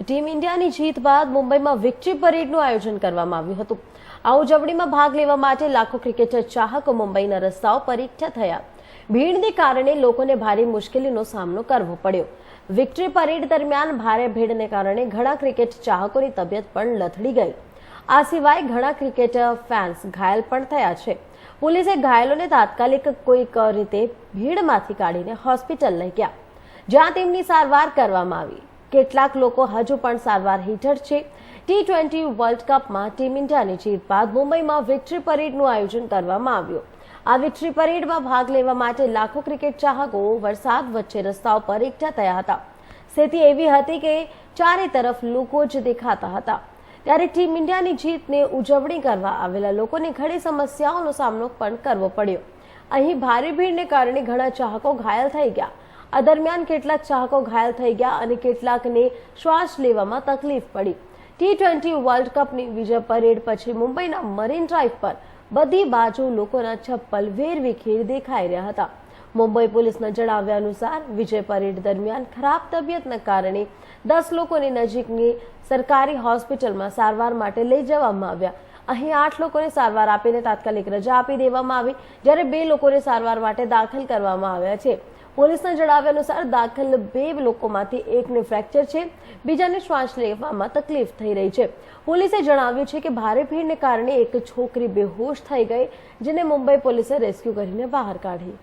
Team ઇન્ડિયાની જીત બાદ મુંબઈમાં વિક્ટરી પરેડનું આયોજન કરવામાં આવ્યું હતું. આ ઉજવણીમાં ભાગ લેવા માટે લાખો ક્રિકેટર ચાહકો મુંબઈના રસ્તાઓ પર એકઠા થયા. ભીડને કારણે લોકોને ભારે મુશ્કેલીનો સામનો કરવો પડ્યો. વિક્ટરી પરેડ દરમિયાન ભારે ભીડને કારણે ઘણા ક્રિકેટ ચાહકોની તબિયત પણ લથડી ગઈ. આ સિવાય ઘણા ક્રિકેટર ફેન્સ ઘાયલ પણ થયા છે. પોલીસે ઘાયલોને તાત્કાલિક કોઈક રીતે ભીડમાંથી કાઢીને હોસ્પિટલ લઈ ગયા. જ્યાં તેમની સારવાર કરવામાં આવી. કેટલાક લોકો હજુ પણ સારવાર હેઠળ છે. ટી ટ્વેન્ટી વર્લ્ડ કપમાં ટીમ ઇન્ડિયાની જીત બાદ મુંબઈમાં વિક્ટરી પરેડનું આયોજન કરવામાં આવ્યું. આ વિક્ટરી પરેડમાં ભાગ લેવા માટે લાખો ક્રિકેટ ચાહકો વરસાદ વચ્ચે રસ્તાઓ પર એકઠા થયા હતા. સ્થિતિ એવી હતી કે ચારે તરફ લોકો જ દેખાતા હતા. ત્યારે ટીમ ઇન્ડિયાની જીતને ઉજવણી કરવા આવેલા લોકોને ઘણી સમસ્યાઓનો સામનો પણ કરવો પડ્યો. અહીં ભારે ભીડને કારણે ઘણા ચાહકો ઘાયલ થઈ ગયા. આ દરમિયાન કેટલાક ચાહકો ઘાયલ થઈ ગયા અને કેટલાકને શ્વાસ લેવામાં તકલીફ પડી. ટી ટ્વેન્ટી વર્લ્ડ કપની વિજય પરેડ પછી મુંબઈના મરીન ડ્રાઈવ પર બધી બાજુ લોકોના ચપ્પલ વેરવિખેર દેખાઈ રહ્યા હતા. મુંબઈ પોલીસના જણાવ્યા અનુસાર, વિજય પરેડ દરમિયાન ખરાબ તબિયતના કારણે દસ લોકોને નજીકની સરકારી હોસ્પિટલમાં સારવાર માટે લઈ જવામાં આવ્યા. અહીં આઠ લોકોને સારવાર આપીને તાત્કાલિક રજા આપી દેવામાં આવી, જ્યારે બે લોકોને સારવાર માટે દાખલ કરવામાં આવ્યા છે. પોલીસના જણાવ્યા અનુસાર દાખલ બે લોકોમાંથી એકને ફ્રેક્ચર છે, બીજાને શ્વાસ લેવામાં તકલીફ થઈ રહી છે. પોલીસે જણાવ્યું છે કે ભારે ભીડને કારણે એક છોકરી બેહોશ થઈ ગઈ, જેને મુંબઈ પોલીસે રેસ્ક્યુ કરીને બહાર કાઢી.